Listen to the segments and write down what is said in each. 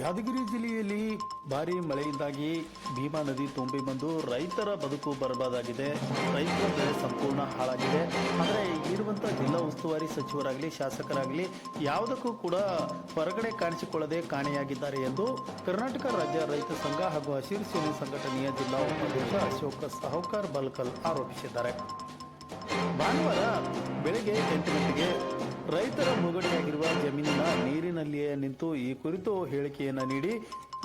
ಯಾದಗಿರಿ ಜಿಲ್ಲೆಯಲ್ಲಿ ಭಾರಿ ಮಳೆಯಿಂದಾಗಿ ಭೀಮಾ ನದಿ ತುಂಬಿ ಬಂದು ರೈತರ ಬದುಕು ಬರಬಾದಾಗಿದೆ. ರೈತರ ಬೆಳೆ ಸಂಪೂರ್ಣ ಹಾಳಾಗಿದೆ. ಆದರೆ ಇರುವಂಥ ಜಿಲ್ಲಾ ಉಸ್ತುವಾರಿ ಸಚಿವರಾಗಲಿ, ಶಾಸಕರಾಗಲಿ ಯಾವುದಕ್ಕೂ ಕೂಡ ಹೊರಗಡೆ ಕಾಣಿಸಿಕೊಳ್ಳದೆ ಕಾಣೆಯಾಗಿದ್ದಾರೆ ಎಂದು ಕರ್ನಾಟಕ ರಾಜ್ಯ ರೈತ ಸಂಘ ಹಾಗೂ ಹಸಿರು ಸೇನೆ ಸಂಘಟನೆಯ ಜಿಲ್ಲಾ ಉಪಾಧ್ಯಕ್ಷ ಅಶೋಕ ಸಾಹುಕಾರ್ ಬಲ್ಕಲ್ ಆರೋಪಿಸಿದ್ದಾರೆ. ಭಾನುವಾರ ಬೆಳಗ್ಗೆ ಎಂಟು ರೈತರ ಮುಗಡೆಯಾಗಿರುವ ಜಮೀನಿನ ನೀರಿನಲ್ಲಿಯೇ ನಿಂತು ಈ ಕುರಿತು ಹೇಳಿಕೆಯನ್ನು ನೀಡಿ,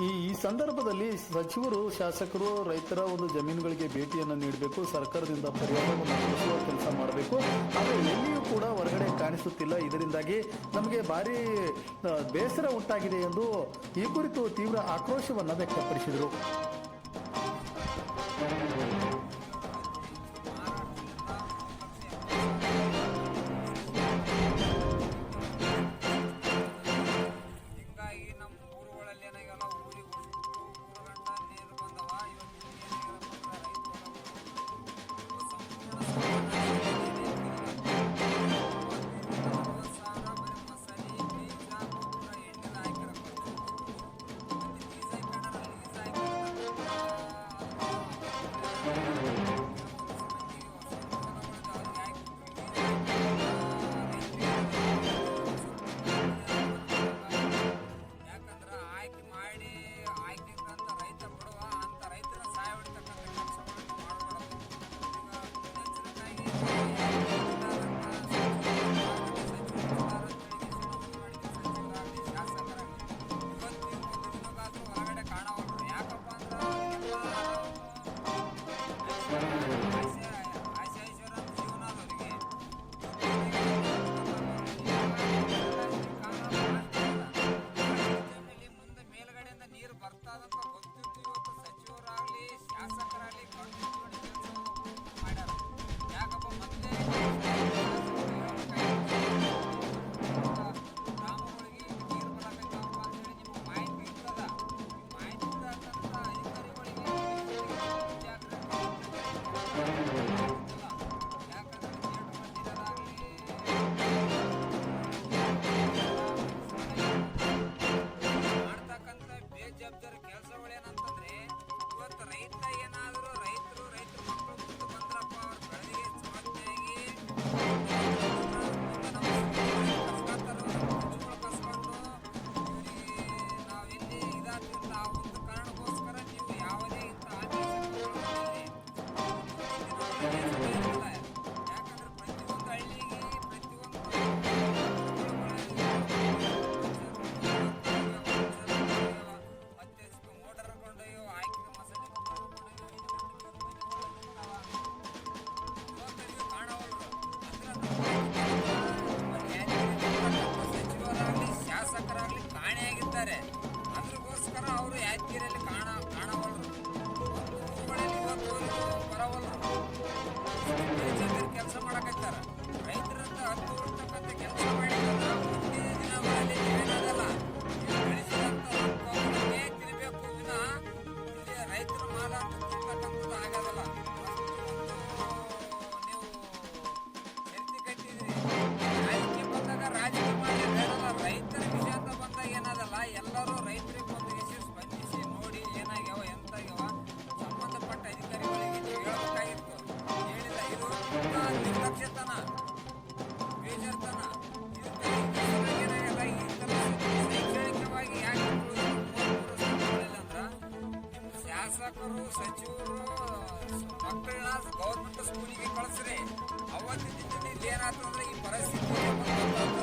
ಈ ಈ ಸಂದರ್ಭದಲ್ಲಿ ಸಚಿವರು, ಶಾಸಕರು, ರೈತರ ಒಂದು ಜಮೀನುಗಳಿಗೆ ಭೇಟಿಯನ್ನು ನೀಡಬೇಕು, ಸರ್ಕಾರದಿಂದ ಪರಿಹಾರವನ್ನು ಕೊಡಿಸುವ ಕೆಲಸ ಮಾಡಬೇಕು. ಆದರೆ ಎಲ್ಲಿಯೂ ಕೂಡ ಹೊರಗಡೆ ಕಾಣಿಸುತ್ತಿಲ್ಲ. ಇದರಿಂದಾಗಿ ನಮಗೆ ಭಾರಿ ಬೇಸರ ಉಂಟಾಗಿದೆ ಎಂದು ಈ ಕುರಿತು ತೀವ್ರ ಆಕ್ರೋಶವನ್ನು ವ್ಯಕ್ತಪಡಿಸಿದರು. Thank you. ಕಾಣೆಯಾಗಿದ್ದಾರೆ ಅದ್ರಗೋಸ್ಕರ ಅವರು ಯಾದಗಿರಿಯಲ್ಲಿ ಕಾಣ ಶಾಸಕರು ಸಚಿವರು ಮಕ್ಕಳನ್ನ ಗೌರ್ಮೆಂಟ್ ಸ್ಕೂಲಿಗೆ ಕಳಿಸ್ರಿ ಅವತ್ತಿನ ಏನಾಯ್ತು ಅಂದ್ರೆ ಈ ಪರಿಸ್ಥಿತಿ